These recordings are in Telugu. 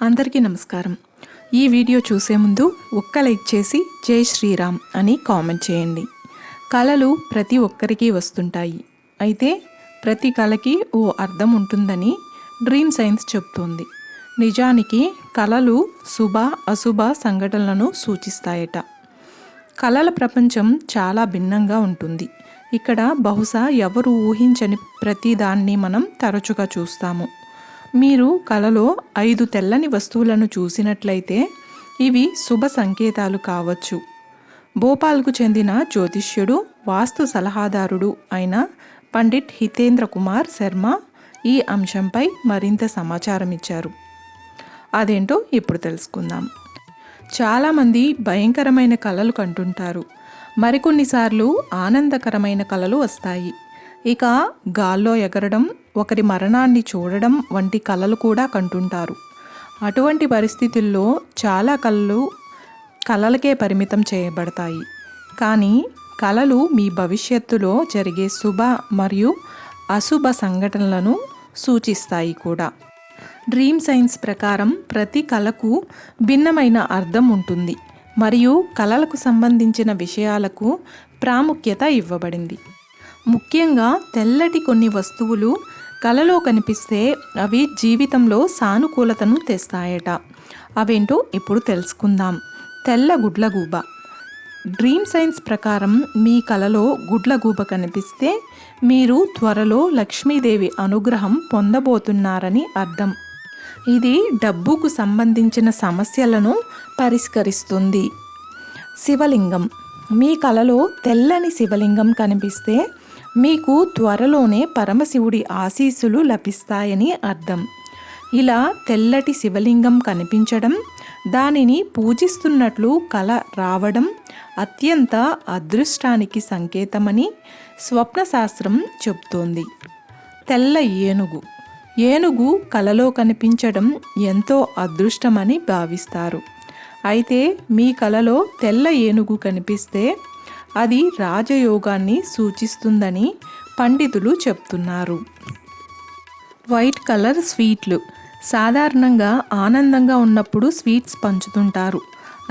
అందరికీ నమస్కారం. ఈ వీడియో చూసే ముందు ఒక్క లైక్ చేసి జై శ్రీరామ్ అని కామెంట్ చేయండి. కళలు ప్రతి ఒక్కరికి వస్తుంటాయి. అయితే ప్రతి కళకి ఓ అర్థం ఉంటుందని డ్రీమ్ సైన్స్ చెప్తోంది. నిజానికి కళలు శుభ అశుభ సంఘటనలను సూచిస్తాయట. కళల ప్రపంచం చాలా భిన్నంగా ఉంటుంది. ఇక్కడ బహుశా ఎవరు ఊహించని ప్రతిదాన్ని మనం తరచుగా చూస్తాము. మీరు కలలో ఐదు తెల్లని వస్తువులను చూసినట్లయితే ఇవి శుభ సంకేతాలు కావచ్చు. భోపాల్కు చెందిన జ్యోతిష్యుడు వాస్తు సలహాదారుడు అయిన పండిట్ హితేంద్ర కుమార్ శర్మ ఈ అంశంపై మరింత సమాచారం ఇచ్చారు అదేంటో ఇప్పుడు తెలుసుకుందాం. చాలామంది భయంకరమైన కళలు కంటుంటారు. మరికొన్నిసార్లు ఆనందకరమైన కళలు వస్తాయి. ఇక గాల్లో ఎగరడం ఒకరి మరణాన్ని చూడడం వంటి కళలు కూడా కంటుంటారు. అటువంటి పరిస్థితుల్లో చాలా కళలు కళలకే పరిమితం చేయబడతాయి. కానీ కళలు మీ భవిష్యత్తులో జరిగే శుభ మరియు అశుభ సంఘటనలను సూచిస్తాయి కూడా. డ్రీమ్ సైన్స్ ప్రకారం ప్రతి కళకు భిన్నమైన అర్థం ఉంటుంది మరియు కళలకు సంబంధించిన విషయాలకు ప్రాముఖ్యత ఇవ్వబడింది. ముఖ్యంగా తెల్లటి కొన్ని వస్తువులు కలలో కనిపిస్తే అవి జీవితంలో సానుకూలతను తెస్తాయట. అవేంటో ఇప్పుడు తెలుసుకుందాం. తెల్ల గుడ్లగూబ. డ్రీమ్ సైన్స్ ప్రకారం మీ కలలో గుడ్లగూబ కనిపిస్తే మీరు త్వరలో లక్ష్మీదేవి అనుగ్రహం పొందబోతున్నారని అర్థం. ఇది డబ్బుకు సంబంధించిన సమస్యలను పరిష్కరిస్తుంది. శివలింగం. మీ కలలో తెల్లని శివలింగం కనిపిస్తే మీకు త్వరలోనే పరమశివుడి ఆశీస్సులు లభిస్తాయని అర్థం. ఇలా తెల్లటి శివలింగం కనిపించడం దానిని పూజిస్తున్నట్లు కల రావడం అత్యంత అదృష్టానికి సంకేతమని స్వప్నశాస్త్రం చెబుతోంది. తెల్ల ఏనుగు. ఏనుగు కలలో కనిపించడం ఎంతో అదృష్టమని భావిస్తారు. అయితే మీ కలలో తెల్ల ఏనుగు కనిపిస్తే అది రాజయోగాన్ని సూచిస్తుందని పండితులు చెప్తున్నారు. వైట్ కలర్ స్వీట్లు సాధారణంగా ఆనందంగా ఉన్నప్పుడు స్వీట్స్ పంచుతుంటారు.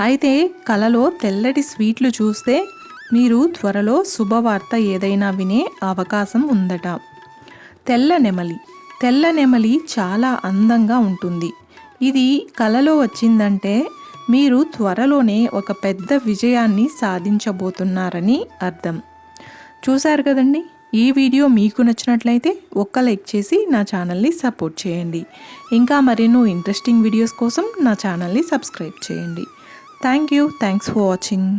అయితే కలలో తెల్లటి స్వీట్లు చూస్తే మీరు త్వరలో శుభవార్త ఏదైనా వినే అవకాశం ఉందట. తెల్ల నెమలి. తెల్ల నెమలి చాలా అందంగా ఉంటుంది. ఇది కలలో వచ్చిందంటే మీరు త్వరలోనే ఒక పెద్ద విజయాన్ని సాధించబోతున్నారని అర్థం. చూశారు కదండి? ఈ వీడియో మీకు నచ్చినట్లయితే ఒక్క లైక్ చేసి నా ఛానల్ని సపోర్ట్ చేయండి. ఇంకా మరెన్నో ఇంట్రెస్టింగ్ వీడియోస్ కోసం నా ఛానల్ని సబ్స్క్రైబ్ చేయండి. Thank you. Thanks for watching.